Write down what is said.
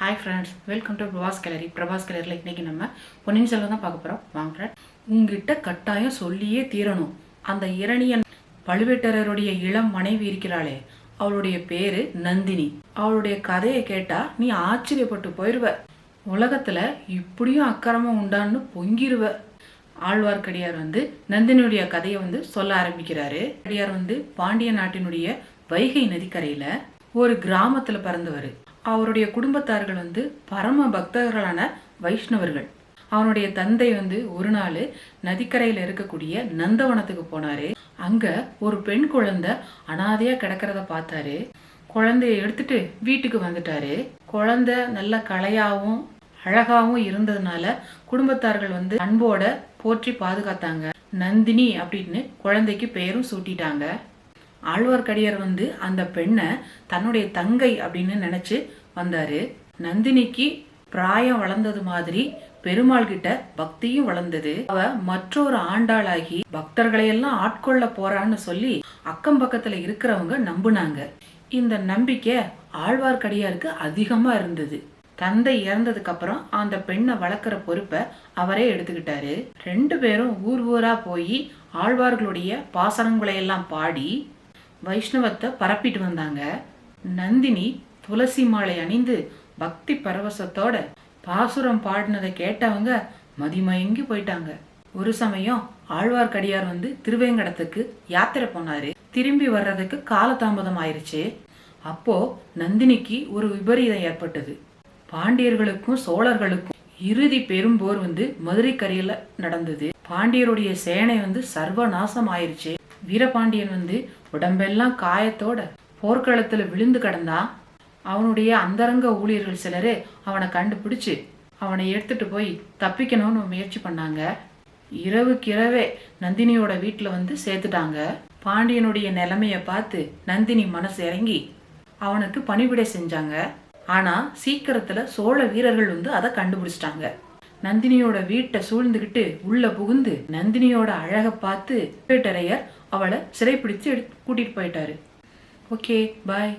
Hi friends welcome to Prabhas gallery Prabhas கேலரியில் இன்றைக்கி நம்ம பொன்னியின் செல்வன் தான் பார்க்க போகிறோம் வாங்க ஃப்ரெண்ட் உங்ககிட்ட கட்டாயம் சொல்லியே தீரணும். அந்த இரணியன் பழுவேட்டரருடைய இளம் மனைவி இருக்கிறாளே அவளுடைய பேரு நந்தினி. அவளுடைய கதையை கேட்டா நீ ஆச்சரியப்பட்டு போயிடுவ உலகத்துல இப்படியும் அக்கிரமம் உண்டான்னு பொங்கிருவ. ஆழ்வார்க்கடியார் வந்து நந்தினியுடைய கதையை வந்து சொல்ல ஆரம்பிக்கிறாரு. அடியார் வந்து பாண்டிய நாட்டினுடைய வைகை நதிக்கரையில ஒரு கிராமத்துல பிறந்தவர். அவருடைய குடும்பத்தார்கள் வந்து பரம பக்தர்களான வைஷ்ணவர்கள். அவனுடைய தந்தை வந்து ஒரு நாள் நதிக்கரையில் இருக்கக்கூடிய நந்தவனத்துக்கு போனாரு. அங்க ஒரு பெண் குழந்தை அனாதையா கிடக்கிறத பார்த்தாரு. குழந்தைய எடுத்துட்டு வீட்டுக்கு வந்துட்டாரு. குழந்தை நல்ல கலையாகவும் அழகாவும் இருந்ததுனால குடும்பத்தார்கள் வந்து அன்போட போற்றி பாதுகாத்தாங்க. நந்தினி அப்படின்னு குழந்தைக்கு பெயரும் சூட்டிட்டாங்க. ஆழ்வார்க்கடியார் வந்து அந்த பெண்ணை தன்னுடைய தங்கை அப்படின்னு நினச்சி வந்தாரு. நந்தினிக்கு பிராயம் வளர்ந்தது மாதிரி பெருமாள் கிட்ட பக்தியும் வளர்ந்தது. அவ மற்றொரு ஆண்டாளாகி பக்தர்களை எல்லாம் ஆட்கொள்ள போறான்னு சொல்லி அக்கம் பக்கத்துல இருக்கிறவங்க நம்புனாங்க. இந்த நம்பிக்கை ஆழ்வார்க்கடியாருக்கு அதிகமா இருந்தது. தந்தை இறந்ததுக்கு அப்புறம் அந்த பெண்ணை வளர்க்குற பொறுப்பை அவரே எடுத்துக்கிட்டாரு. ரெண்டு பேரும் ஊர் ஊரா போய் ஆழ்வார்களுடைய பாசனங்களையெல்லாம் பாடி வைஷ்ணவத்தை பரப்பிட்டு வந்தாங்க. நந்தினி துளசி மாலை அணிந்து பக்தி பரவசத்தோட பாசுரம் பாடினதை கேட்டவங்க மதிமயங்கி போயிட்டாங்க. ஒரு சமயம் ஆழ்வார்க்கடியார் வந்து திருவேங்கடத்துக்கு யாத்திரை போனாரு. திரும்பி வர்றதுக்கு காலதாமதம் ஆயிருச்சு. அப்போ நந்தினிக்கு ஒரு விபரீதம் ஏற்பட்டது. பாண்டியர்களுக்கும் சோழர்களுக்கும் இறுதி பெரும்போர் வந்து மதுரை கரையில நடந்தது. பாண்டியருடைய சேனை வந்து சர்வநாசம் ஆயிருச்சு. வீரபாண்டியன் வந்து உடம்பெல்லாம் காயத்தோட போர்க்களத்துல விழுந்து கிடந்தான் அவனுடைய அந்தரங்க ஊழியர்கள் சிலரே அவனை கண்டுபிடிச்சு அவனை எடுத்துட்டு போய் தப்பிக்கணும்னு முயற்சி பண்ணாங்க. இரவுக்கிரவே நந்தினியோட வீட்டில் வந்து சேர்த்துட்டாங்க. பாண்டியனுடைய நிலைமைய பார்த்து நந்தினி மனசு இறங்கி அவனுக்கு பணிவிடை செஞ்சாங்க. ஆனா சீக்கிரத்துல சோழ வீரர்கள் வந்து அதை கண்டுபிடிச்சிட்டாங்க. நந்தினியோட வீட்டை சூழ்ந்துகிட்டு உள்ள புகுந்து நந்தினியோட அழகை பார்த்து பேட்டரையர் அவளை சிறைப்பிடிச்சு எடு கூட்டிட்டு போயிட்டாரு. Okay bye